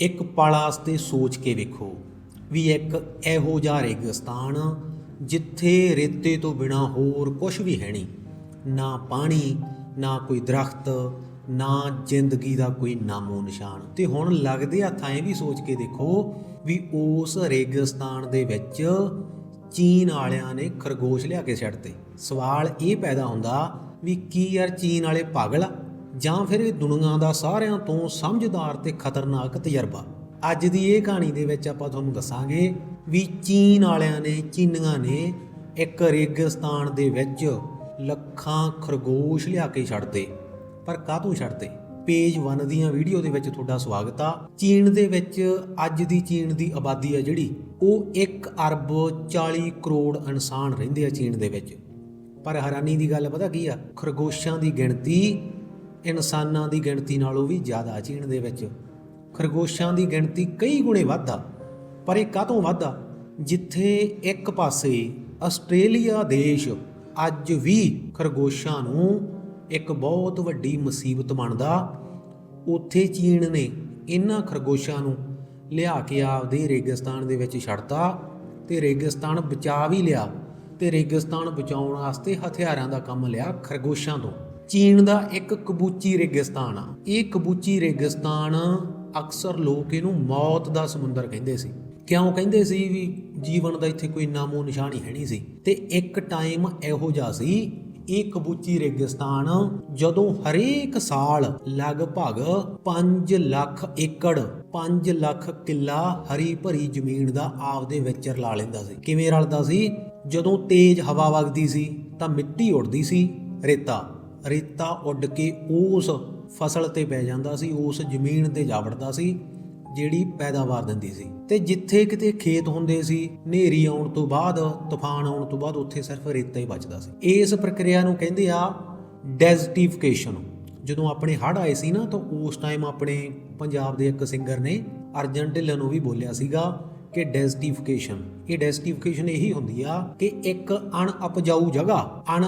ਇੱਕ ਪਲ ਵਾਸਤੇ ਸੋਚ ਕੇ ਵੇਖੋ ਵੀ ਇੱਕ ਇਹੋ ਜਿਹਾ ਰੇਗਿਸਤਾਨ ਜਿੱਥੇ ਰੇਤੇ ਤੋਂ ਬਿਨਾ ਹੋਰ ਕੁਝ ਵੀ ਹੈ ਨਹੀਂ। ਨਾ ਪਾਣੀ, ਨਾ ਕੋਈ ਦਰਖਤ, ਨਾ ਜ਼ਿੰਦਗੀ ਦਾ ਕੋਈ ਨਾਮੋ ਨਿਸ਼ਾਨ। ਤੇ ਹੁਣ ਲੱਗਦੇ ਹੱਥਾਂ ਇਹ ਵੀ ਸੋਚ ਕੇ ਦੇਖੋ ਵੀ ਉਸ ਰੇਗਿਸਤਾਨ ਦੇ ਵਿੱਚ ਚੀਨ ਵਾਲਿਆਂ ਨੇ ਖਰਗੋਸ਼ ਲਿਆ ਕੇ ਛੱਡਤੇ ਸਵਾਲ ਇਹ ਪੈਦਾ ਹੁੰਦਾ ਵੀ ਕੀ ਯਾਰ ਚੀਨ ਵਾਲੇ ਪਾਗਲ ਆ? ਜਾਂ ਫਿਰ ਇਹ ਦੁਨੀਆ ਦਾ ਸਾਰਿਆਂ ਤੋਂ ਸਮਝਦਾਰ ਤੇ ਖਤਰਨਾਕ ਤਜਰਬਾ। ਅੱਜ ਦੀ ਇਹ ਕਹਾਣੀ ਦੇ ਵਿੱਚ ਆਪਾਂ ਤੁਹਾਨੂੰ ਦੱਸਾਂਗੇ ਵੀ ਚੀਨ ਵਾਲਿਆਂ ਨੇ, ਚੀਨੀਆਂ ਨੇ ਇੱਕ ਰੇਗਿਸਤਾਨ ਦੇ ਵਿੱਚ ਲੱਖਾਂ ਖਰਗੋਸ਼ ਲਿਆ ਕੇ ਛੱਡਦੇ ਪਰ ਕਾਹਤੋਂ ਛੱਡਦੇ ਪੇਜ 1 ਦੀਆਂ ਵੀਡੀਓ ਦੇ ਵਿੱਚ ਤੁਹਾਡਾ ਸਵਾਗਤ ਆ। ਚੀਨ ਦੇ ਵਿੱਚ ਅੱਜ ਦੀ ਚੀਨ ਦੀ ਆਬਾਦੀ ਆ ਜਿਹੜੀ, ਉਹ 1 ਅਰਬ 40 ਕਰੋੜ ਇਨਸਾਨ ਰਹਿੰਦੇ ਆ ਚੀਨ ਦੇ ਵਿੱਚ। ਪਰ ਹੈਰਾਨੀ ਦੀ ਗੱਲ ਪਤਾ ਕੀ ਆ? ਖਰਗੋਸ਼ਾਂ ਦੀ ਗਿਣਤੀ ਇਨਸਾਨਾਂ ਦੀ ਗਿਣਤੀ ਨਾਲੋਂ ਵੀ ਜ਼ਿਆਦਾ ਚੀਨ ਦੇ ਵਿੱਚ। ਖਰਗੋਸ਼ਾਂ ਦੀ ਗਿਣਤੀ ਕਈ ਗੁਣੇ ਵੱਧ ਆ, ਪਰ ਇਹ ਕਾਹਤੋਂ ਵੱਧ ਆ? ਜਿੱਥੇ ਇੱਕ ਪਾਸੇ ਆਸਟ੍ਰੇਲੀਆ ਦੇਸ਼ ਅੱਜ ਵੀ ਖਰਗੋਸ਼ਾਂ ਨੂੰ ਇੱਕ ਬਹੁਤ ਵੱਡੀ ਮੁਸੀਬਤ ਬਣਦਾ ਉੱਥੇ ਚੀਨ ਨੇ ਇਹਨਾਂ ਖਰਗੋਸ਼ਾਂ ਨੂੰ ਲਿਆ ਕੇ ਆਪਦੇ ਰੇਗਿਸਤਾਨ ਦੇ ਵਿੱਚ ਛੱਡਤਾ ਤੇ ਰੇਗਿਸਤਾਨ ਬਚਾ ਵੀ ਲਿਆ ਤੇ ਰੇਗਿਸਤਾਨ ਬਚਾਉਣ ਵਾਸਤੇ ਹਥਿਆਰਾਂ ਦਾ ਕੰਮ ਲਿਆ ਖਰਗੋਸ਼ਾਂ ਤੋਂ। ਚੀਨ ਦਾ ਇੱਕ ਕਬੂਚੀ ਰੇਗਿਸਤਾਨ ਆ। ਇਹ ਕਬੂਚੀ ਰੇਗਿਸਤਾਨ ਅਕਸਰ ਲੋਕ ਇਹਨੂੰ ਮੌਤ ਦਾ ਸਮੁੰਦਰ ਕਹਿੰਦੇ ਸੀ। ਕਿਉਂ ਕਹਿੰਦੇ ਸੀ ਵੀ ਜੀਵਨ ਦਾ ਇੱਥੇ ਕੋਈ ਨਾਮੋ ਨਿਸ਼ਾਨੀ ਹੈ ਨਹੀਂ ਸੀ? ਤੇ ਇੱਕ ਟਾਈਮ ਇਹੋ ਜਿਹਾ ਸੀ, ਇਹ ਕਬੂਚੀ ਰੇਗਿਸਤਾਨ ਜਦੋਂ ਹਰੇਕ ਸਾਲ ਲਗਭਗ 5 ਲੱਖ ਏਕੜ 5 ਲੱਖ ਕਿੱਲਾ ਹਰੀ ਭਰੀ ਜ਼ਮੀਨ ਦਾ ਆਪਦੇ ਵਿੱਚ ਰਲਾ ਲੈਂਦਾ ਸੀ। ਕਿਵੇਂ ਰਲਦਾ ਸੀ? ਜਦੋਂ ਤੇਜ਼ ਹਵਾ ਵਗਦੀ ਸੀ ਤਾਂ ਮਿੱਟੀ ਉੱਡਦੀ ਸੀ ਰੇਤਾ। ਰੇਤਾ ਉੱਡ ਕੇ ਉਸ ਫਸਲ ਤੇ ਪੈ ਜਾਂਦਾ ਸੀ, ਉਸ ਜ਼ਮੀਨ ਤੇ ਜਾ ਵੜਦਾ ਸੀ, ਜਿਹੜੀ ਪੈਦਾਵਾਰ ਦਿੰਦੀ ਸੀ। ਤੇ ਜਿੱਥੇ ਕਿਤੇ ਖੇਤ ਹੁੰਦੇ ਸੀ, ਹਨੇਰੀ ਆਉਣ ਤੋਂ ਬਾਅਦ, ਤੂਫਾਨ ਆਉਣ ਤੋਂ ਬਾਅਦ, ਉੱਥੇ ਸਿਰਫ ਰੇਤਾ ਹੀ ਬਚਦਾ ਸੀ। ਇਸ ਪ੍ਰਕਿਰਿਆ ਨੂੰ ਕਹਿੰਦੇ ਆ ਡੈਜ਼ਰਟੀਫਿਕੇਸ਼ਨ ਜਦੋਂ ਆਪਣੇ ਹੜ੍ਹ ਆਏ ਸੀ ਨਾ, ਤਾਂ ਉਸ ਟਾਈਮ ਆਪਣੇ ਪੰਜਾਬ ਦੇ ਇੱਕ ਸਿੰਗਰ ਨੇ ਅਰਜਨ ਢਿੱਲੋਂ ਨੂੰ ਵੀ ਬੋਲਿਆ ਸੀਗਾ ਕਿ ਡੈਜ਼ਰਟੀਫਿਕੇਸ਼ਨ ਇਹ ਡੈਜ਼ਰਟੀਫਿਕੇਸ਼ਨ ਇਹੀ ਹੁੰਦੀ ਆ ਕਿ ਇੱਕ ਅਣ ਜਗ੍ਹਾ ਅਣ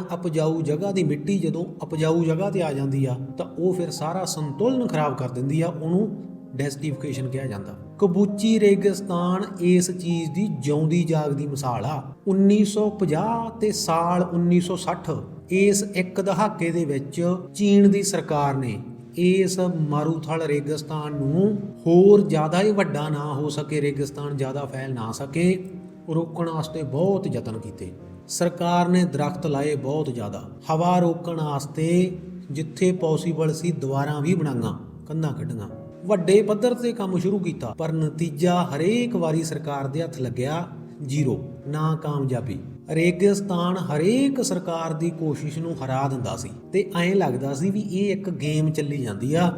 ਜਗ੍ਹਾ ਦੀ ਮਿੱਟੀ ਜਦੋਂ ਉਪਜਾਊ ਜਗ੍ਹਾ ਤੇ ਆ ਜਾਂਦੀ ਆ, ਤਾਂ ਉਹ ਫਿਰ ਸਾਰਾ ਸੰਤੁਲਨ ਖਰਾਬ ਕਰ ਦਿੰਦੀ ਆ, ਉਹਨੂੰ ਡੈਸਟੀਫਿਕੇਸ਼ਨ ਕਿਹਾ ਜਾਂਦਾ। ਕਬੂਚੀ ਰੇਗਿਸਤਾਨ ਇਸ ਚੀਜ਼ ਦੀ ਜਿਉਂਦੀ ਜਾਗਦੀ ਮਿਸਾਲ ਆ। 1950 ਤੇ ਸਾਲ 1960 ਇਸ ਇੱਕ ਦਹਾਕੇ ਦੇ ਵਿੱਚ ਚੀਨ ਦੀ ਸਰਕਾਰ ਨੇ ਇਸ ਮਾਰੂਥਲ ਰੇਗਿਸਤਾਨ ਨੂੰ ਹੋਰ ਜ਼ਿਆਦਾ ਹੀ ਵੱਡਾ ਨਾ ਹੋ ਸਕੇ, ਰੇਗਿਸਤਾਨ ਜ਼ਿਆਦਾ ਫੈਲ ਨਾ ਸਕੇ। ਰੋਕਣ ਵਾਸਤੇ ਬਹੁਤ ਯਤਨ ਕੀਤੇ। ਸਰਕਾਰ ਨੇ ਦਰਖਤ ਲਾਏ ਬਹੁਤ ਜ਼ਿਆਦਾ। ਹਵਾ ਰੋਕਣ ਵਾਸਤੇ ਜਿੱਥੇ ਪੋਸੀਬਲ ਸੀ ਦੁਆਰਾਂ ਵੀ ਬਣਾਈਆਂ, ਕੰਧਾਂ ਕੱਢੀਆਂ। ਵੱਡੇ ਪੱਧਰ ਤੇ ਕੰਮ ਸ਼ੁਰੂ ਕੀਤਾ, ਪਰ ਨਤੀਜਾ ਹਰੇਕ ਵਾਰੀ ਸਰਕਾਰ ਦੇ ਹੱਥ ਲੱਗਿਆ ਜ਼ੀਰੋ ਨਾ ਕਾਮਯਾਬੀ ਰੇਗਿਸਤਾਨ ਹਰੇਕ ਸਰਕਾਰ ਦੀ ਕੋਸ਼ਿਸ਼ ਨੂੰ ਹਰਾ ਦਿੰਦਾ ਸੀ ਤੇ ਐਂ ਲੱਗਦਾ ਸੀ ਵੀ ਇਹ ਇੱਕ ਗੇਮ ਚੱਲੀ ਜਾਂਦੀ ਆ,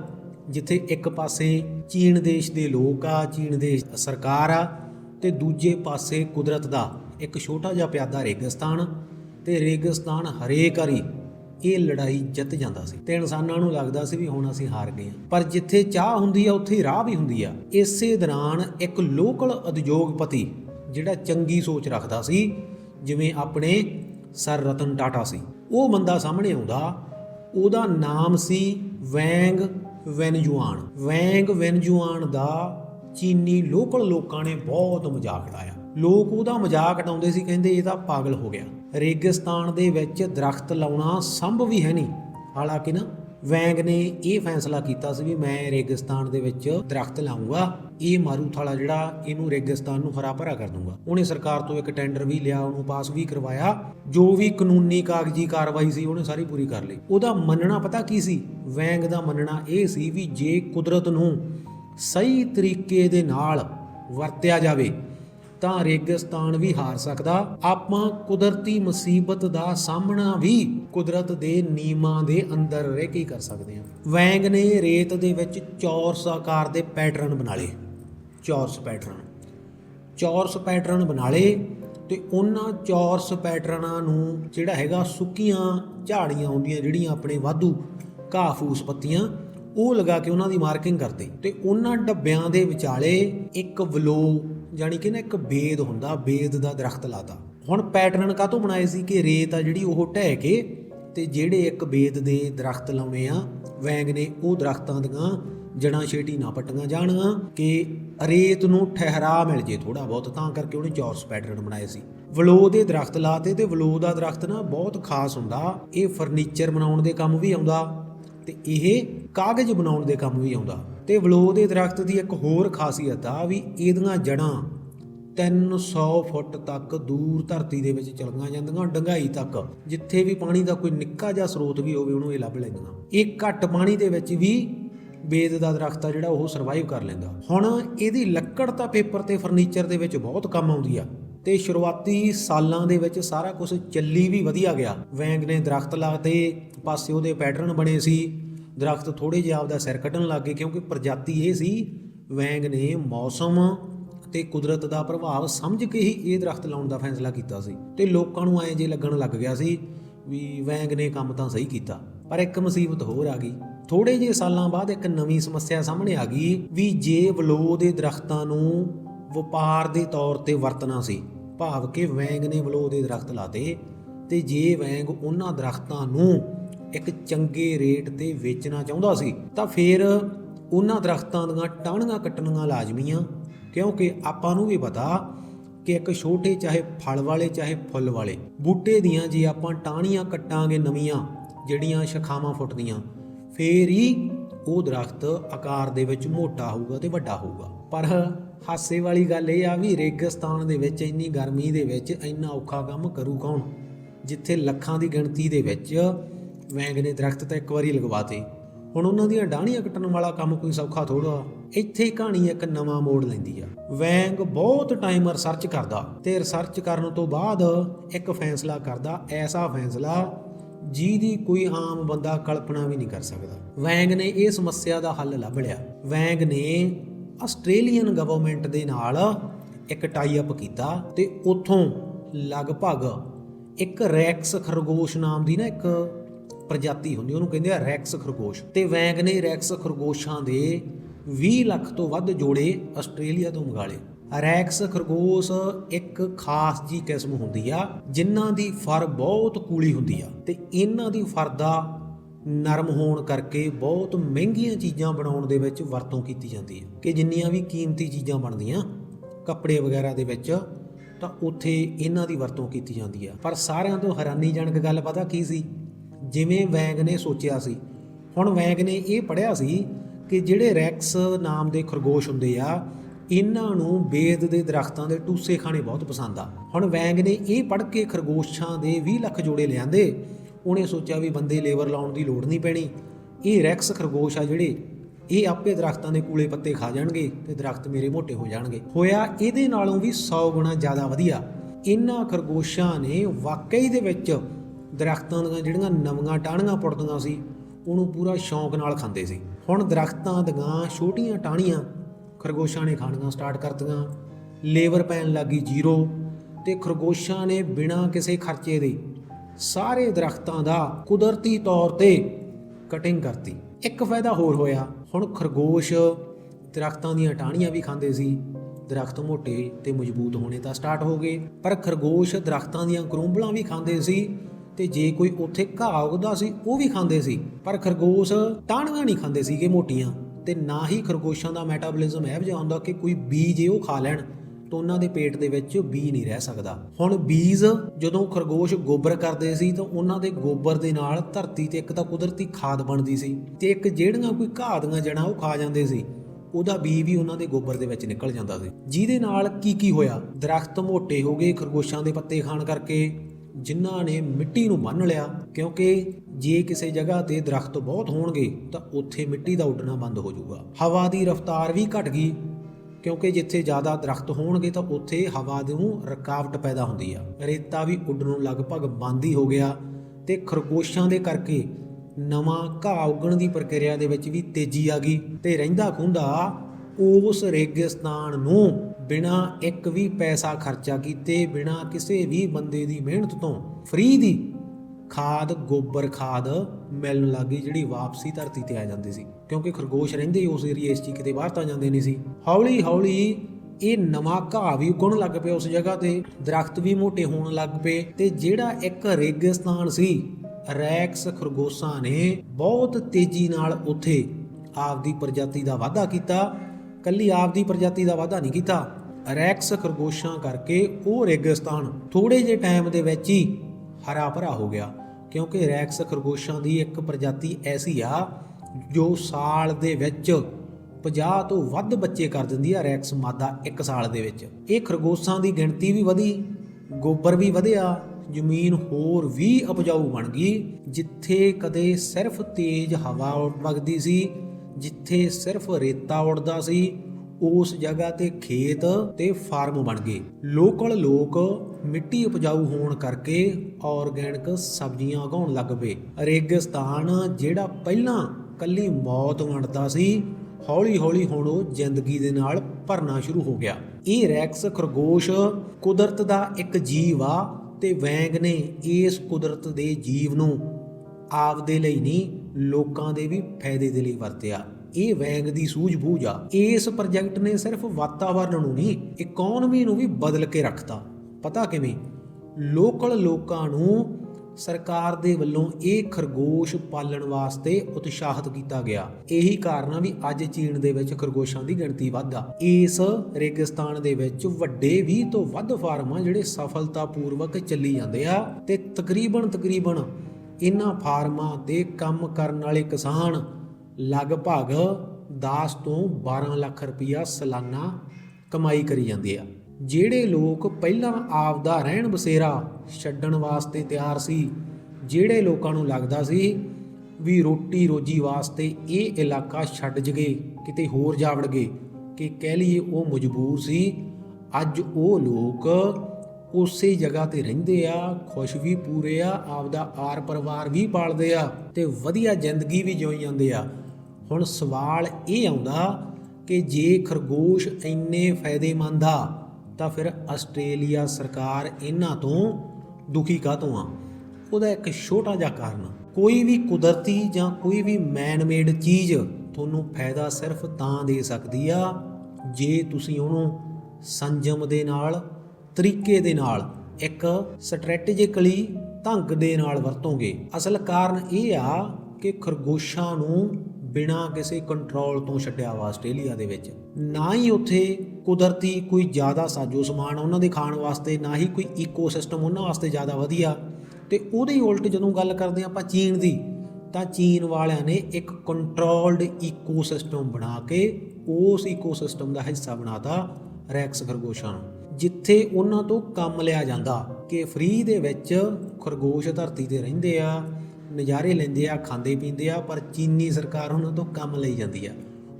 ਜਿੱਥੇ ਇੱਕ ਪਾਸੇ ਚੀਨ ਦੇਸ਼ ਦੇ ਲੋਕ ਆ, ਚੀਨ ਦੇਸ਼ ਸਰਕਾਰ ਆ ਤੇ ਦੂਜੇ ਪਾਸੇ ਕੁਦਰਤ ਦਾ ਇੱਕ ਛੋਟਾ ਜਿਹਾ ਪਿਆਦਾ ਰੇਗਿਸਤਾਨ ਤੇ ਰੇਗਿਸਤਾਨ ਹਰੇਕ ਵਾਰੀ ਇਹ ਲੜਾਈ ਜਿੱਤ ਜਾਂਦਾ ਸੀ ਤੇ ਇਨਸਾਨਾਂ ਨੂੰ ਲੱਗਦਾ ਸੀ ਵੀ ਹੁਣ ਅਸੀਂ ਹਾਰ ਗਏ ਹਾਂ। ਪਰ ਜਿੱਥੇ ਚਾਹ ਹੁੰਦੀ ਆ, ਉੱਥੇ ਰਾਹ ਵੀ ਹੁੰਦੀ ਆ। ਇਸੇ ਦੌਰਾਨ ਇੱਕ ਲੋਕਲ ਉਦਯੋਗਪਤੀ ਜਿਹੜਾ ਚੰਗੀ ਸੋਚ ਰੱਖਦਾ ਸੀ ਜਿਵੇਂ ਆਪਣੇ ਸਰ ਰਤਨ ਟਾਟਾ ਸੀ। ਉਹ ਬੰਦਾ ਸਾਹਮਣੇ ਆਉਂਦਾ, ਉਹਦਾ ਨਾਮ ਸੀ ਵੈਂਗ ਵੈਨਜੂਆਨ। ਵੈਂਗ ਵੈਨਜੂਆਨ ਦਾ ਚੀਨੀ ਲੋਕਲ ਲੋਕਾਂ ਨੇ ਬਹੁਤ ਮਜ਼ਾਕ ਉਡਾਇਆ। ਲੋਕ ਉਹਦਾ ਮਜ਼ਾਕ ਉਡਾਉਂਦੇ ਸੀ, ਕਹਿੰਦੇ ਇਹ ਤਾਂ ਪਾਗਲ ਹੋ ਗਿਆ। ਰੇਗਿਸਤਾਨ ਦੇ ਵਿੱਚ ਦਰਖਤ ਲਾਉਣਾ ਸੰਭਵ ਹੀ ਹੈ ਨਹੀਂ। ਹਾਲਾਂਕਿ ਨਾ ਵੈਂਗ ਨੇ ਇਹ ਫੈਸਲਾ ਕੀਤਾ ਸੀ ਵੀ ਮੈਂ ਰੇਗਿਸਤਾਨ ਦੇ ਵਿੱਚ ਦਰਖਤ ਲਾਉਂਗਾ ਇਹ ਮਾਰੂਥਾਲਾ ਜਿਹੜਾ, ਇਹਨੂੰ ਰੇਗਿਸਤਾਨ ਨੂੰ ਹਰਾ ਭਰਾ ਕਰ ਦੂੰਗਾ ਉਹਨੇ ਸਰਕਾਰ ਤੋਂ ਇੱਕ ਟੈਂਡਰ ਵੀ ਲਿਆ, ਉਹਨੂੰ ਪਾਸ ਵੀ ਕਰਵਾਇਆ। ਜੋ ਵੀ ਕਾਨੂੰਨੀ ਕਾਗਜ਼ੀ ਕਾਰਵਾਈ ਸੀ, ਉਹਨੇ ਸਾਰੀ ਪੂਰੀ ਕਰ ਲਈ। ਉਹਦਾ ਮੰਨਣਾ ਪਤਾ ਕੀ ਸੀ? ਵੈਂਗ ਦਾ ਮੰਨਣਾ ਇਹ ਸੀ ਵੀ ਜੇ ਕੁਦਰਤ ਨੂੰ ਸਹੀ ਤਰੀਕੇ ਦੇ ਨਾਲ ਵਰਤਿਆ ਜਾਵੇ ਤਾਂ ਰੇਗਿਸਤਾਨ ਵੀ ਹਾਰ ਸਕਦਾ। ਆਪਾਂ ਕੁਦਰਤੀ ਮੁਸੀਬਤ ਦਾ ਸਾਹਮਣਾ ਵੀ ਕੁਦਰਤ ਦੇ ਨਿਯਮਾਂ ਦੇ ਅੰਦਰ ਰਹਿ ਕੇ ਕਰ ਸਕਦੇ ਹਾਂ। ਵੈਂਗ ਨੇ ਰੇਤ ਦੇ ਵਿੱਚ ਚੌਰਸ ਆਕਾਰ ਦੇ ਪੈਟਰਨ ਬਣਾ ਲਏ। ਚੌਰਸ ਪੈਟਰਨ। ਚੌਰਸ ਪੈਟਰਨ ਬਣਾ ਲਏ ਤੇ ਉਹਨਾਂ ਚੌਰਸ ਪੈਟਰਨਾਂ ਨੂੰ ਜਿਹੜਾ ਹੈਗਾ ਸੁੱਕੀਆਂ ਝਾੜੀਆਂ ਹੁੰਦੀਆਂ ਜਿਹੜੀਆਂ ਆਪਣੇ ਵਾਧੂ ਘਾਹ ਫੂਸ ਪੱਤੀਆਂ, ਉਹ ਲਗਾ ਕੇ ਉਹਨਾਂ ਦੀ ਮਾਰਕਿੰਗ ਕਰਦੇ। ਤੇ ਉਹਨਾਂ ਡੱਬਿਆਂ ਦੇ ਵਿਚਾਲੇ ਇੱਕ ਵਲੋ ਜਾਨੀ ਕਿ ਨਾ ਇੱਕ ਬੇਦ ਹੁੰਦਾ, ਬੇਦ ਦਾ ਦਰਖਤ ਲਾਤਾ। ਹੁਣ ਪੈਟਰਨ ਕਾਹਤੋਂ ਬਣਾਏ ਸੀ ਕਿ ਰੇਤ ਆ ਜਿਹੜੀ ਉਹ ਢਹਿ ਕੇ ਤੇ ਜਿਹੜੇ ਇੱਕ ਬੇਦ ਦੇ ਦਰਖਤ ਲਾਉਣੇ ਆ, ਵੈਂਗ ਨੇ ਉਹ ਦਰਖਤਾਂ ਦੀਆਂ ਜੜਾਂ ਛੇਟੀ ਨਾ ਪੱਟੀਆਂ ਜਾਣ ਕਿ ਰੇਤ ਨੂੰ ਠਹਿਰਾ ਮਿਲ ਜੇ ਥੋੜਾ ਬਹੁਤ, ਤਾਂ ਕਰਕੇ ਉਹਨੇ ਚੌਰਸ ਪੈਟਰਨ ਬਣਾਏ ਸੀ। ਵਲੋ ਦੇ ਦਰਖਤ ਲਾਤੇ ਤੇ ਵਲੋ ਦਾ ਦਰਖਤ ਨਾ ਬਹੁਤ ਖਾਸ ਹੁੰਦਾ, ਇਹ ਫਰਨੀਚਰ ਬਣਾਉਣ ਦੇ ਕੰਮ ਵੀ ਆਉਂਦਾ ਤੇ ਇਹ ਕਾਗਜ਼ ਬਣਾਉਣ ਦੇ ਕੰਮ ਵੀ ਆਉਂਦਾ। ਤੇ ਵਲੋ ਦੇ ਦਰਖਤ ਦੀ ਇੱਕ ਹੋਰ ਖਾਸੀਅਤ ਆ ਵੀ ਇਹਦੀਆਂ ਜੜਾਂ 300 ਫੁੱਟ ਤੱਕ ਦੂਰ ਧਰਤੀ ਦੇ ਵਿੱਚ ਚਲੀਆਂ ਜਾਂਦੀਆਂ, ਡੰਗਾਈ ਤੱਕ, ਜਿੱਥੇ ਵੀ ਪਾਣੀ ਦਾ ਕੋਈ ਨਿੱਕਾ ਜਿਹਾ ਸਰੋਤ ਵੀ ਹੋਵੇ ਉਹਨੂੰ ਇਹ ਲੱਭ ਲੈਂਦੀਆਂ। ਇਹ ਘੱਟ ਪਾਣੀ ਦੇ ਵਿੱਚ ਵੀ ਬੇਦ ਦਾ ਦਰਖਤ ਆ ਜਿਹੜਾ ਉਹ ਸਰਵਾਈਵ ਕਰ ਲੈਂਦਾ। ਹੁਣ ਇਹਦੀ ਲੱਕੜ ਤਾਂ ਪੇਪਰ ਤੇ ਫਰਨੀਚਰ ਦੇ ਵਿੱਚ ਬਹੁਤ ਕੰਮ ਆਉਂਦੀ ਆ ਤੇ ਸ਼ੁਰੂਆਤੀ ਸਾਲਾਂ ਦੇ ਵਿੱਚ ਸਾਰਾ ਕੁਝ ਚੱਲੀ ਵੀ ਵਧੀਆ ਗਿਆ। ਵੈਂਗ ਨੇ ਦਰਖਤ ਲਾਤੇ, ਪਾਸੇ ਉਹਦੇ ਪੈਟਰਨ ਬਣੇ ਸੀ। ਦਰਖਤ ਥੋੜੇ ਜਿਹਾ ਆਪਦਾ ਸਿਰ ਕੱਢਣ ਲੱਗ ਗਏ ਕਿਉਂਕਿ ਪ੍ਰਜਾਤੀ ਇਹ ਸੀ, ਵੈਂਗ ਨੇ ਮੌਸਮ ਤੇ ਕੁਦਰਤ ਦਾ ਪ੍ਰਭਾਵ ਸਮਝ ਕੇ ਹੀ ਇਹ ਦਰਖਤ ਲਾਉਣ ਦਾ ਫੈਸਲਾ ਕੀਤਾ ਸੀ ਤੇ ਲੋਕਾਂ ਨੂੰ ਐਂ ਜੇ ਲੱਗਣ ਲੱਗ ਗਿਆ ਸੀ ਵੀ ਵੈਂਗ ਨੇ ਕੰਮ ਤਾਂ ਸਹੀ ਕੀਤਾ, ਪਰ ਇੱਕ ਮੁਸੀਬਤ ਹੋਰ ਆ ਗਈ। ਥੋੜੇ ਜਿਹੇ ਸਾਲਾਂ ਬਾਅਦ ਇੱਕ ਨਵੀਂ ਸਮੱਸਿਆ ਸਾਹਮਣੇ ਆ ਗਈ ਵੀ ਜੇ ਵਲੋ ਦੇ ਦਰਖਤਾਂ ਨੂੰ ਵਪਾਰ ਦੇ ਤੌਰ ਤੇ ਵਰਤਣਾ ਸੀ, ਭਾਵ ਕਿ ਵੈਂਗ ਨੇ ਵਲੋ ਦੇ ਦਰਖਤ ਲਾਤੇ ਤੇ ਜੇ ਵੈਂਗ ਉਹਨਾਂ ਦਰਖਤਾਂ ਨੂੰ ਇੱਕ ਚੰਗੇ ਰੇਟ ਤੇ ਵੇਚਣਾ ਚਾਹੁੰਦਾ ਸੀ, ਤਾਂ ਫਿਰ ਉਹਨਾਂ ਦਰਖਤਾਂ ਦੀਆਂ ਟਾਹਣੀਆਂ ਕੱਟਣੀਆਂ ਲਾਜ਼ਮੀਆਂ, ਕਿਉਂਕਿ ਆਪਾਂ ਨੂੰ ਵੀ ਪਤਾ ਕਿ ਇੱਕ ਛੋਟੇ ਚਾਹੇ ਫਲ ਵਾਲੇ, ਚਾਹੇ ਫੁੱਲ ਵਾਲੇ, ਬੂਟੇ ਦੀਆਂ ਜੇ ਆਪਾਂ ਟਾਹਣੀਆਂ ਕੱਟਾਂਗੇ ਨਵੀਆਂ, ਜਿਹੜੀਆਂ ਸ਼ਾਖਾਵਾਂ ਫੁੱਟਦੀਆਂ, ਫੇਰ ਹੀ ਉਹ ਦਰਖਤ ਆਕਾਰ ਦੇ ਵਿੱਚ ਮੋਟਾ ਹੋਊਗਾ ਤੇ ਵੱਡਾ ਹੋਊਗਾ। ਪਰ ਹਾਸੇ ਵਾਲੀ ਗੱਲ ਇਹ ਆ ਵੀ ਰੇਗਿਸਤਾਨ ਦੇ ਵਿੱਚ, ਇੰਨੀ ਗਰਮੀ ਦੇ ਵਿੱਚ ਇੰਨਾ ਔਖਾ ਕੰਮ ਕਰੂ ਕੌਣ? ਜਿੱਥੇ ਲੱਖਾਂ ਦੀ ਗਿਣਤੀ ਦੇ ਵਿੱਚ ਵੈਂਗ ਨੇ ਦਰਖਤ ਤਾਂ ਇੱਕ ਵਾਰੀ ਲਗਵਾਤੇ ਹੁਣ ਉਹਨਾਂ ਦੀਆਂ ਡਾਹਣੀਆਂ ਕੱਟਣ ਵਾਲਾ ਕੰਮ ਕੋਈ ਸੌਖਾ ਥੋੜਾ ਇੱਥੇ ਹੀ ਕਹਾਣੀ ਇੱਕ ਨਵਾਂ ਮੋੜ ਲੈਂਦੀ ਆ। ਵੈਂਗ ਬਹੁਤ ਟਾਈਮ ਰਿਸਰਚ ਕਰਦਾ ਤੇ ਰਿਸਰਚ ਕਰਨ ਤੋਂ ਬਾਅਦ ਇੱਕ ਫੈਸਲਾ ਕਰਦਾ, ਐਸਾ ਫੈਸਲਾ ਜਿਹਦੀ ਕੋਈ ਆਮ ਬੰਦਾ ਕਲਪਨਾ ਵੀ ਨਹੀਂ ਕਰ ਸਕਦਾ। ਵੈਂਗ ਨੇ ਇਹ ਸਮੱਸਿਆ ਦਾ ਹੱਲ ਲੱਭ ਲਿਆ। ਵੈਂਗ ਨੇ ਆਸਟ੍ਰੇਲੀਅਨ ਗਵਰਨਮੈਂਟ ਦੇ ਨਾਲ ਇੱਕ ਟਾਈ ਅਪ ਕੀਤਾ ਤੇ ਉਥੋਂ ਲਗਭਗ ਇੱਕ ਰੈਕਸ ਖਰਗੋਸ਼ ਨਾਮ ਦੀ ਨਾ ਇੱਕ ਪ੍ਰਜਾਤੀ ਹੁੰਦੀ, ਉਹਨੂੰ ਕਹਿੰਦੇ ਆ ਰੈਕਸ ਖਰਗੋਸ਼। ਤੇ ਵੈਂਗ ਨੇ ਰੈਕਸ ਖਰਗੋਸ਼ਾਂ ਦੇ 20 ਲੱਖ ਤੋਂ ਵੱਧ ਜੋੜੇ ਆਸਟ੍ਰੇਲੀਆ ਤੋਂ ਮੰਗਾ ਰੈਕਸ ਖਰਗੋਸ਼ ਇੱਕ ਖਾਸ ਜੀ ਕਿਸਮ ਹੁੰਦੀ ਆ, ਜਿਨ੍ਹਾਂ ਦੀ ਫਰ ਬਹੁਤ ਕੂਲੀ ਹੁੰਦੀ ਆ। ਤੇ ਇਹਨਾਂ ਦੀ ਫਰ ਦਾ ਨਰਮ ਹੋਣ ਕਰਕੇ ਬਹੁਤ ਮਹਿੰਗੀਆਂ ਚੀਜ਼ਾਂ ਬਣਾਉਣ ਦੇ ਵਿੱਚ ਵਰਤੋਂ ਕੀਤੀ ਜਾਂਦੀ ਹੈ ਕਿ ਜਿੰਨੀਆਂ ਵੀ ਕੀਮਤੀ ਚੀਜ਼ਾਂ ਬਣਦੀਆਂ, ਕੱਪੜੇ ਵਗੈਰਾ ਦੇ ਵਿੱਚ, ਤਾਂ ਉੱਥੇ ਇਹਨਾਂ ਦੀ ਵਰਤੋਂ ਕੀਤੀ ਜਾਂਦੀ ਆ। ਪਰ ਸਾਰਿਆਂ ਤੋਂ ਹੈਰਾਨੀਜਨਕ ਗੱਲ ਪਤਾ ਕੀ ਸੀ? ਜਿਵੇਂ ਵੈਂਗ ਨੇ ਸੋਚਿਆ ਸੀ। ਹੁਣ ਵੈਂਗ ਨੇ ਇਹ ਪੜਿਆ ਸੀ ਕਿ ਜਿਹੜੇ ਰੈਕਸ ਨਾਮ ਦੇ ਖਰਗੋਸ਼ ਹੁੰਦੇ ਆ, ਇਹਨਾਂ ਨੂੰ ਬੇਦ ਦੇ ਦਰਖਤਾਂ ਦੇ ਟੂਸੇ ਖਾਣੇ ਬਹੁਤ ਪਸੰਦ ਆ। ਹੁਣ ਵੈਂਗ ਨੇ ਇਹ ਪੜ ਕੇ ਖਰਗੋਸ਼ਾਂ ਦੇ 20 ਲੱਖ ਜੋੜੇ ਲਿਆਂਦੇ। ਉਹਨੇ ਸੋਚਿਆ ਵੀ ਬੰਦੇ ਲੇਬਰ ਲਾਉਣ ਦੀ ਲੋੜ ਨਹੀਂ ਪੈਣੀ। ਇਹ ਰੈਕਸ ਖਰਗੋਸ਼ ਆ ਜਿਹੜੇ, ਇਹ ਆਪੇ ਦਰਖਤਾਂ ਦੇ ਕੂਲੇ ਪੱਤੇ ਖਾ ਜਾਣਗੇ ਤੇ ਦਰਖਤ ਮੇਰੇ ਮੋਟੇ ਹੋ ਜਾਣਗੇ। ਹੋਇਆ ਇਹਦੇ ਨਾਲੋਂ ਵੀ 100 ਗੁਣਾ ਜ਼ਿਆਦਾ ਵਧੀਆ। ਇਹਨਾਂ ਖਰਗੋਸ਼ਾਂ ਨੇ ਵਾਕਈ ਦੇ ਵਿੱਚ ਦਰਖਤਾਂ ਦੀਆਂ ਜਿਹੜੀਆਂ ਨਵੀਆਂ ਟਾਹਣੀਆਂ ਪੁੱਟਦੀਆਂ ਸੀ, ਉਹਨੂੰ ਪੂਰਾ ਸ਼ੌਂਕ ਨਾਲ ਖਾਂਦੇ ਸੀ। ਹੁਣ ਦਰਖਤਾਂ ਦੀਆਂ ਛੋਟੀਆਂ ਟਾਹਣੀਆਂ ਖਰਗੋਸ਼ਾਂ ਨੇ ਖਾਣੀਆਂ ਸਟਾਰਟ ਕਰਤੀਆਂ। ਲੇਬਰ ਪੈਣ ਲੱਗੀ ਜ਼ੀਰੋ ਤੇ ਖਰਗੋਸ਼ਾਂ ਨੇ ਬਿਨਾਂ ਕਿਸੇ ਖਰਚੇ ਦੇ ਸਾਰੇ ਦਰਖਤਾਂ ਦਾ ਕੁਦਰਤੀ ਤੌਰ ਤੇ ਕਟਿੰਗ ਕਰਤੀ। ਇੱਕ ਫਾਇਦਾ ਹੋਰ ਹੋਇਆ, ਹੁਣ ਖਰਗੋਸ਼ ਦਰਖਤਾਂ ਦੀਆਂ ਟਾਹਣੀਆਂ ਵੀ ਖਾਂਦੇ ਸੀ। ਦਰਖਤ ਮੋਟੇ ਤੇ ਮਜ਼ਬੂਤ ਹੋਣੇ ਤਾਂ ਸਟਾਰਟ ਹੋ ਗਏ, ਪਰ ਖਰਗੋਸ਼ ਦਰਖਤਾਂ ਦੀਆਂ ਕਰੂੰਬਲਾਂ ਵੀ ਖਾਂਦੇ ਸੀ। ਤੇ ਜੇ ਕੋਈ ਉੱਥੇ ਘਾਹ ਉਗਦਾ ਸੀ, ਉਹ ਵੀ ਖਾਂਦੇ ਸੀ। ਪਰ ਖਰਗੋਸ਼ ਟਾਹਣੀਆਂ ਨਹੀਂ ਖਾਂਦੇ ਸੀਗੇ ਮੋਟੀਆਂ। ਤੇ ਨਾ ਹੀ ਖਰਗੋਸ਼ਾਂ ਦਾ ਮੈਟਾਬੋਲਿਜ਼ਮ ਇਹ ਜਿਹਾ ਹੁੰਦਾ ਕਿ ਕੋਈ ਬੀਜ ਜੇ ਉਹ ਖਾ ਲੈਣ, ਤਾਂ ਉਹਨਾਂ ਦੇ ਪੇਟ ਦੇ ਵਿੱਚ ਬੀ ਨਹੀਂ ਰਹਿ ਸਕਦਾ। ਹੁਣ ਬੀਜ ਜਦੋਂ ਖਰਗੋਸ਼ ਗੋਬਰ ਕਰਦੇ ਸੀ, ਤਾਂ ਉਹਨਾਂ ਦੇ ਗੋਬਰ ਦੇ ਨਾਲ ਧਰਤੀ ਤੇ ਇੱਕ ਤਾਂ ਕੁਦਰਤੀ ਖਾਦ ਬਣਦੀ ਸੀ ਤੇ ਇੱਕ ਜਿਹੜੀਆਂ ਕੋਈ ਘਾਹ ਦੀਆਂ ਜੜਾਂ ਉਹ ਖਾ ਜਾਂਦੇ ਸੀ, ਉਹਦਾ ਬੀ ਵੀ ਉਹਨਾਂ ਦੇ ਗੋਬਰ ਦੇ ਵਿੱਚ ਨਿਕਲ ਜਾਂਦਾ ਸੀ। ਜਿਹਦੇ ਨਾਲ ਕੀ ਕੀ ਹੋਇਆ? ਦਰਖਤ ਮੋਟੇ ਹੋ ਗਏ ਖਰਗੋਸ਼ਾਂ ਦੇ ਪੱਤੇ ਖਾਣ ਕਰਕੇ। ਜਿਨ੍ਹਾਂ ਨੇ ਮਿੱਟੀ ਨੂੰ ਬੰਨ ਲਿਆ, ਕਿਉਂਕਿ ਜੇ ਕਿਸੇ ਜਗ੍ਹਾ ਤੇ ਦਰਖਤ ਬਹੁਤ ਹੋਣਗੇ, ਤਾਂ ਉੱਥੇ ਮਿੱਟੀ ਦਾ ਉੱਡਣਾ ਬੰਦ ਹੋ ਜਾਊਗਾ। ਹਵਾ ਦੀ ਰਫ਼ਤਾਰ ਵੀ ਘਟ ਗਈ, ਕਿਉਂਕਿ ਜਿੱਥੇ ਜ਼ਿਆਦਾ ਦਰਖਤ ਹੋਣਗੇ, ਤਾਂ ਉੱਥੇ ਹਵਾ ਨੂੰ ਰੁਕਾਵਟ ਪੈਦਾ ਹੁੰਦੀ ਆ। ਰੇਤਾ ਵੀ ਉੱਡਣੋਂ ਲਗਭਗ ਬੰਦ ਹੀ ਹੋ ਗਿਆ ਤੇ ਖਰਗੋਸ਼ਾਂ ਦੇ ਕਰਕੇ ਨਵਾਂ ਘਾਹ ਉੱਗਣ ਦੀ ਪ੍ਰਕਿਰਿਆ ਦੇ ਵਿੱਚ ਵੀ ਤੇਜ਼ੀ ਆ ਗਈ ਤੇ ਰਹਿੰਦਾ ਖੁੰਦਾ ਉਸ ਰੇਗਿਸਤਾਨ ਨੂੰ ਬਿਨਾ ਇੱਕ ਵੀ ਪੈਸਾ ਖਰਚਾ ਕੀਤੇ ਬਿਨਾ ਕਿਸੇ ਵੀ ਬੰਦੇ ਦੀ ਮਿਹਨਤ ਤੋਂ ਫ੍ਰੀ ਦੀ ਖਾਦ ਗੋਬਰ ਖਾਦ ਮਿਲਣ ਲੱਗੀ ਜਿਹੜੀ ਵਾਪਸੀ ਧਰਤੀ ਤੇ ਆ ਜਾਂਦੀ ਸੀ। ਕਿਉਂਕਿ ਖਰਗੋਸ਼ ਰਹਿੰਦੇ ਹੀ ਉਸ ਏਰੀਏ 'ਚ ਹੀ, ਕਿਤੇ ਬਾਹਰ ਤਾਂ ਜਾਂਦੇ ਨਹੀਂ ਸੀ। ਹੌਲੀ ਹੌਲੀ ਇਹ ਨਵਾਂ ਘਾਹ ਵੀ ਉੱਗਣ ਲੱਗ ਪਿਆ ਉਸ ਜਗ੍ਹਾ ਤੇ ਦਰਖਤ ਵੀ ਮੋਟੇ ਹੋਣ ਲੱਗ ਪਏ ਤੇ ਜਿਹੜਾ ਇੱਕ ਰੇਗਿਸਤਾਨ ਸੀ ਰੈਕਸ ਖਰਗੋਸ਼ਾਂ ਨੇ ਬਹੁਤ ਤੇਜ਼ੀ ਨਾਲ ਉੱਥੇ ਆਪਦੀ ਪ੍ਰਜਾਤੀ ਦਾ ਵਾਧਾ ਕੀਤਾ। ਕੱਲੀ ਆਪਦੀ ਪ੍ਰਜਾਤੀ ਦਾ ਵਾਧਾ ਨਹੀਂ ਕੀਤਾ। ਰੈਕਸ ਖਰਗੋਸ਼ਾਂ ਕਰਕੇ ਉਹ ਰੇਗਿਸਤਾਨ ਥੋੜੇ ਜਿਹੇ ਟਾਈਮ ਦੇ ਵਿੱਚ ਹੀ ਹਰਾ ਭਰਾ ਹੋ ਗਿਆ। ਕਿਉਂਕਿ ਰੈਕਸ ਖਰਗੋਸ਼ਾਂ ਦੀ ਇੱਕ ਪ੍ਰਜਾਤੀ ਐਸੀ ਆ ਜੋ ਸਾਲ ਦੇ ਵਿੱਚ 50 ਤੋਂ ਵੱਧ ਬੱਚੇ ਕਰ ਦਿੰਦੀ ਆ ਰੈਕਸ ਮਾਦਾ ਇੱਕ ਸਾਲ ਦੇ ਵਿੱਚ। ਇਹ ਖਰਗੋਸ਼ਾਂ ਦੀ ਗਿਣਤੀ ਵੀ ਵਧੀ, ਗੋਬਰ ਵੀ ਵਧਿਆ, ਜ਼ਮੀਨ ਹੋਰ ਵੀ ਉਪਜਾਊ ਬਣ ਗਈ, ਜਿੱਥੇ ਕਦੇ ਸਿਰਫ ਤੇਜ਼ ਹਵਾ ਵਗਦੀ ਸੀ ਜਿੱਥੇ ਸਿਰਫ ਰੇਤਾ ਉੜਦਾ ਸੀ, ਉਸ ਜਗ੍ਹਾ ਤੇ ਖੇਤ ਤੇ ਫਾਰਮ ਬਣ ਗਏ। ਲੋਕਲ ਲੋਕ ਮਿੱਟੀ ਉਪਜਾਊ ਹੋਣ ਕਰਕੇ ਆਰਗੈਨਿਕ ਸਬਜ਼ੀਆਂ ਉਗਾਉਣ ਲੱਗ ਪਏ। ਰੇਗਿਸਤਾਨ, ਜਿਹੜਾ ਪਹਿਲਾਂ ਕੱਲੀ ਮੌਤ ਵੰਡਦਾ ਸੀ ਹੌਲੀ ਹੌਲੀ ਹੁਣ ਉਹ ਜ਼ਿੰਦਗੀ ਦੇ ਨਾਲ ਭਰਨਾ ਸ਼ੁਰੂ ਹੋ ਗਿਆ। ਇਹ ਰੈਕਸ ਖਰਗੋਸ਼ ਕੁਦਰਤ ਦਾ ਇੱਕ ਜੀਵ ਆ ਤੇ ਵੈਂਗ ਨੇ ਇਸ ਕੁਦਰਤ ਦੇ ਜੀਵ ਨੂੰ ਆਪਦੇ ਲਈ ਨਹੀਂ ਲੋਕਾਂ ਦੇ ਵੀ ਫਾਇਦੇ ਦੇ ਲਈ ਵਰਤਿਆ। ਇਹ ਵੈਂਗ ਦੀ ਸੂਝ-ਬੂਝ ਆ। ਇਸ ਪ੍ਰੋਜੈਕਟ ਨੇ ਸਿਰਫ ਵਾਤਾਵਰਣ ਨੂੰ ਨਹੀਂ, ਇਕਨੋਮੀ ਨੂੰ ਵੀ ਬਦਲ ਕੇ ਰੱਖਤਾ। ਪਤਾ ਕਿਵੇਂ? ਲੋਕਲ ਲੋਕਾਂ ਨੂੰ ਸਰਕਾਰ ਦੇ ਵੱਲੋਂ ਇਹ ਖਰਗੋਸ਼ ਪਾਲਣ ਵਾਸਤੇ ਉਤਸ਼ਾਹਿਤ ਕੀਤਾ ਗਿਆ। ਇਹੀ ਕਾਰਨ ਆ ਵੀ ਅੱਜ ਚੀਨ ਦੇ ਵਿੱਚ ਖਰਗੋਸ਼ਾਂ ਦੀ ਗਿਣਤੀ ਵੱਧ ਆ। ਇਸ ਰੇਗਿਸਤਾਨ ਦੇ ਵਿੱਚ ਵੱਡੇ 20 ਤੋਂ ਵੱਧ ਫਾਰਮ ਆ ਜਿਹੜੇ ਸਫਲਤਾਪੂਰਵਕ ਚੱਲੀ ਜਾਂਦੇ ਆ ਤੇ ਤਕਰੀਬਨ ਤਕਰੀਬਨ ਇਹਨਾਂ ਫਾਰਮਾਂ ਦੇ ਕੰਮ ਕਰਨ ਵਾਲੇ ਕਿਸਾਨ ਲਗਭਗ 10 ਤੋਂ 12 ਲੱਖ ਰੁਪਇਆ ਸਾਲਾਨਾ ਕਮਾਈ ਕਰੀ ਜਾਂਦੇ ਆ। ਜਿਹੜੇ ਲੋਕ ਪਹਿਲਾਂ ਆਪਦਾ ਰਹਿਣ ਬਸੇਰਾ ਛੱਡਣ ਵਾਸਤੇ ਤਿਆਰ ਸੀ, ਜਿਹੜੇ ਲੋਕਾਂ ਨੂੰ ਲੱਗਦਾ ਸੀ ਵੀ ਰੋਟੀ ਰੋਜੀ ਵਾਸਤੇ ਇਹ ਇਲਾਕਾ ਛੱਡ ਜਗੇ, ਕਿਤੇ ਹੋਰ ਜਾ ਵੜਗੇ ਕਿ ਕਹਿ ਲਈਏ ਉਹ ਮਜਬੂਰ ਸੀ, ਅੱਜ ਉਹ ਲੋਕ ਉਸੇ ਜਗ੍ਹਾ ਤੇ ਰਹਿੰਦੇ ਆ, ਖੁਸ਼ ਵੀ ਪੂਰੇ ਆ, ਆਪਦਾ ਆਰ ਪਰਿਵਾਰ ਵੀ ਪਾਲਦੇ ਆ ਤੇ ਵਧੀਆ ਜ਼ਿੰਦਗੀ ਵੀ ਜਿਉਈ ਜਾਂਦੇ ਆ। ਹੁਣ ਸਵਾਲ ਇਹ ਆਉਂਦਾ ਕਿ ਜੇ ਖਰਗੋਸ਼ ਇੰਨੇ ਫਾਇਦੇਮੰਦ ਆ, ਤਾਂ ਫਿਰ ਆਸਟ੍ਰੇਲੀਆ ਸਰਕਾਰ ਇਹਨਾਂ ਤੋਂ ਦੁਖੀ ਕਾਹਤੋਂ ਆ? ਉਹਦਾ ਇੱਕ ਛੋਟਾ ਜਿਹਾ ਕਾਰਨ, ਕੋਈ ਵੀ ਕੁਦਰਤੀ ਜਾਂ ਕੋਈ ਵੀ ਮੈਨਮੇਡ ਚੀਜ਼ ਤੁਹਾਨੂੰ ਫਾਇਦਾ ਸਿਰਫ ਤਾਂ ਦੇ ਸਕਦੀ ਆ ਜੇ ਤੁਸੀਂ ਉਹਨੂੰ ਸੰਜਮ ਦੇ ਨਾਲ ਤਰੀਕੇ ਦੇ ਨਾਲ ਇੱਕ ਸਟ੍ਰੈਟੇਜਿਕਲੀ ਢੰਗ ਦੇ ਨਾਲ ਵਰਤੋਗੇ। ਅਸਲ ਕਾਰਨ ਇਹ ਆ ਕਿ ਖਰਗੋਸ਼ਾਂ ਨੂੰ ਬਿਨਾਂ ਕਿਸੇ ਕੰਟਰੋਲ ਤੋਂ ਛੱਡਿਆ ਵਾ ਆਸਟ੍ਰੇਲੀਆ ਦੇ ਵਿੱਚ। ਨਾ ਹੀ ਉੱਥੇ ਕੁਦਰਤੀ ਕੋਈ ਜ਼ਿਆਦਾ ਸਾਜੋ ਸਮਾਨ ਉਹਨਾਂ ਦੇ ਖਾਣ ਵਾਸਤੇ, ਨਾ ਹੀ ਕੋਈ ਈਕੋਸਿਸਟਮ ਉਹਨਾਂ ਵਾਸਤੇ ਜ਼ਿਆਦਾ ਵਧੀਆ। ਤੇ ਉਹਦੇ ਉਲਟ ਜਦੋਂ ਗੱਲ ਕਰਦੇ ਆਪਾਂ ਚੀਨ ਦੀ, ਤਾਂ ਚੀਨ ਵਾਲਿਆਂ ਨੇ ਇੱਕ ਕੰਟਰੋਲਡ ਈਕੋਸਿਸਟਮ ਬਣਾ ਕੇ ਉਸ ਈਕੋਸਿਸਟਮ ਦਾ ਹਿੱਸਾ ਬਣਾਤਾ ਰੈਕਸ ਖਰਗੋਸ਼ਾਂ ਨੂੰ। ਜਿੱਥੇ ਉਹਨਾਂ ਤੋਂ ਕੰਮ ਲਿਆ ਜਾਂਦਾ ਕਿ ਫ੍ਰੀ ਦੇ ਵਿੱਚ ਖਰਗੋਸ਼ ਧਰਤੀ ਤੇ ਰਹਿੰਦੇ ਆ, ਨਜ਼ਾਰੇ ਲੈਂਦੇ ਆ, ਖਾਂਦੇ ਪੀਂਦੇ ਆ, ਪਰ ਚੀਨੀ ਸਰਕਾਰ ਉਹਨਾਂ ਤੋਂ ਕੰਮ ਲਈ ਜਾਂਦੀ ਆ।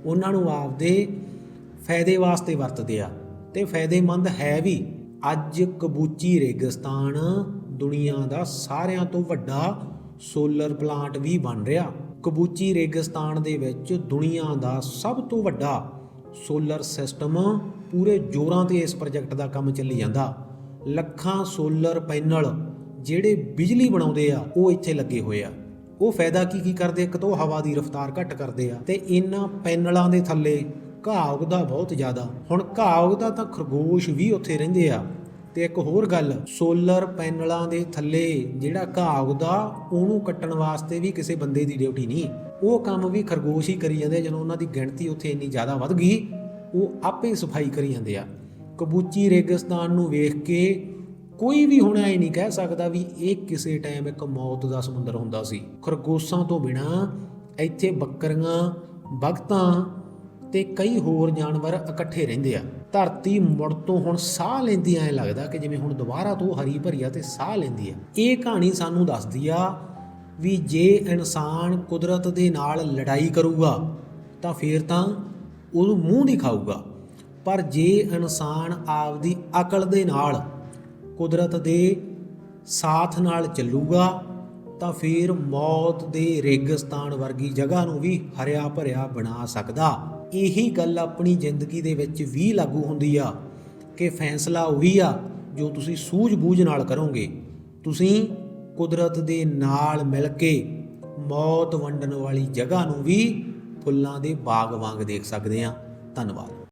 ਉਹਨਾਂ ਨੂੰ ਆਪਦੇ ਫਾਇਦੇ ਵਾਸਤੇ ਵਰਤਦੇ ਆ ਤੇ ਫਾਇਦੇਮੰਦ ਹੈ ਵੀ ਅੱਜ ਕਬੂਚੀ ਰੇਗਿਸਤਾਨ ਦੁਨੀਆ ਦਾ ਸਾਰਿਆਂ ਤੋਂ ਵੱਡਾ ਸੋਲਰ ਪਲਾਂਟ ਵੀ ਬਣ ਰਿਹਾ। ਕਬੂਚੀ ਰੇਗਿਸਤਾਨ ਦੇ ਵਿੱਚ ਦੁਨੀਆ ਦਾ ਸਭ ਤੋਂ ਵੱਡਾ ਸੋਲਰ ਸਿਸਟਮ ਪੂਰੇ ਜ਼ੋਰਾਂ ਤੇ ਇਸ ਪ੍ਰੋਜੈਕਟ ਦਾ ਕੰਮ ਚੱਲੀ ਜਾਂਦਾ। ਲੱਖਾਂ ਸੋਲਰ ਪੈਨਲ ਜਿਹੜੇ ਬਿਜਲੀ ਬਣਾਉਂਦੇ ਆ, ਉਹ ਇੱਥੇ ਲੱਗੇ ਹੋਏ ਆ। ਉਹ ਫਾਇਦਾ ਕੀ ਕੀ ਕਰਦੇ ਇੱਕ ਤਾਂ ਹਵਾ ਦੀ ਰਫ਼ਤਾਰ ਘੱਟ ਕਰਦੇ ਆ ਤੇ ਇਹਨਾਂ ਪੈਨਲਾਂ ਦੇ ਥੱਲੇ ਘਾਹ ਉਗਦਾ ਬਹੁਤ ਜ਼ਿਆਦਾ। ਹੁਣ ਘਾਹ ਉਗਦਾ ਤਾਂ ਖਰਗੋਸ਼ ਵੀ ਉੱਥੇ ਰਹਿੰਦੇ ਆ। ਤੇ ਇੱਕ ਹੋਰ ਗੱਲ, ਸੋਲਰ ਪੈਨਲਾਂ ਦੇ ਥੱਲੇ ਜਿਹੜਾ ਘਾਹ ਉਗਦਾ ਉਹਨੂੰ ਕੱਟਣ ਵਾਸਤੇ ਵੀ ਕਿਸੇ ਬੰਦੇ ਦੀ ਡਿਊਟੀ ਨਹੀਂ। ਉਹ ਕੰਮ ਵੀ ਖਰਗੋਸ਼ ਹੀ ਕਰੀ ਜਾਂਦੇ ਆ। ਜਦੋਂ ਉਹਨਾਂ ਦੀ ਗਿਣਤੀ ਉੱਥੇ ਇੰਨੀ ਜ਼ਿਆਦਾ ਵੱਧ ਗਈ। ਉਹ ਆਪੇ ਸਫ਼ਾਈ ਕਰੀ ਜਾਂਦੇ ਆ। ਕਬੂਚੀ ਰੇਗਿਸਤਾਨ ਨੂੰ ਵੇਖ ਕੇ ਕੋਈ ਵੀ ਹੁਣ ਐ ਨਹੀਂ ਕਹਿ ਸਕਦਾ ਵੀ ਇਹ ਕਿਸੇ ਟਾਈਮ ਇੱਕ ਮੌਤ ਦਾ ਸਮੁੰਦਰ ਹੁੰਦਾ ਸੀ। ਖਰਗੋਸ਼ਾਂ ਤੋਂ ਬਿਨਾ ਇੱਥੇ ਬੱਕਰੀਆਂ, ਬਗਤਾਂ ਤੇ ਕਈ ਹੋਰ ਜਾਨਵਰ ਇਕੱਠੇ ਰਹਿੰਦੇ ਆ। ਧਰਤੀ ਮੁੜ ਤੋਂ ਹੁਣ ਸਾਹ ਲੈਂਦੀ ਐ ਲੱਗਦਾ ਕਿ ਜਿਵੇਂ ਹੁਣ ਦੁਬਾਰਾ ਤੋਂ ਹਰੀ ਭਰੀ ਆ ਤੇ ਸਾਹ ਲੈਂਦੀ ਆ। ਇਹ ਕਹਾਣੀ ਸਾਨੂੰ ਦੱਸਦੀ ਆ ਵੀ ਜੇ ਇਨਸਾਨ ਕੁਦਰਤ ਦੇ ਨਾਲ ਲੜਾਈ ਕਰੂਗਾ ਤਾਂ ਫੇਰ ਤਾਂ ਉਹਨੂੰ ਮੂੰਹ ਨਹੀਂ ਖਾਊਗਾ ਪਰ ਜੇ ਇਨਸਾਨ ਆਪਦੀ ਅਕਲ ਦੇ ਨਾਲ ਕੁਦਰਤ ਦੇ ਸਾਥ ਨਾਲ ਚੱਲੂਗਾ, ਤਾਂ ਫਿਰ ਮੌਤ ਦੇ ਰੇਗਿਸਤਾਨ ਵਰਗੀ ਜਗ੍ਹਾ ਨੂੰ ਵੀ ਹਰਿਆ ਭਰਿਆ ਬਣਾ ਸਕਦਾ। ਇਹੀ ਗੱਲ ਆਪਣੀ ਜ਼ਿੰਦਗੀ ਦੇ ਵਿੱਚ ਵੀ ਲਾਗੂ ਹੁੰਦੀ ਆ ਕਿ ਫੈਸਲਾ ਉਹੀ ਆ ਜੋ ਤੁਸੀਂ ਸੂਝ-ਬੂਝ ਨਾਲ ਕਰੋਗੇ। ਤੁਸੀਂ ਕੁਦਰਤ ਦੇ ਨਾਲ ਮਿਲ ਕੇ ਮੌਤ ਵੰਡਣ ਵਾਲੀ ਜਗ੍ਹਾ ਨੂੰ ਵੀ ਫੁੱਲਾਂ ਦੇ ਬਾਗ ਵਾਂਗ ਦੇਖ ਸਕਦੇ ਹਾਂ। ਧੰਨਵਾਦ।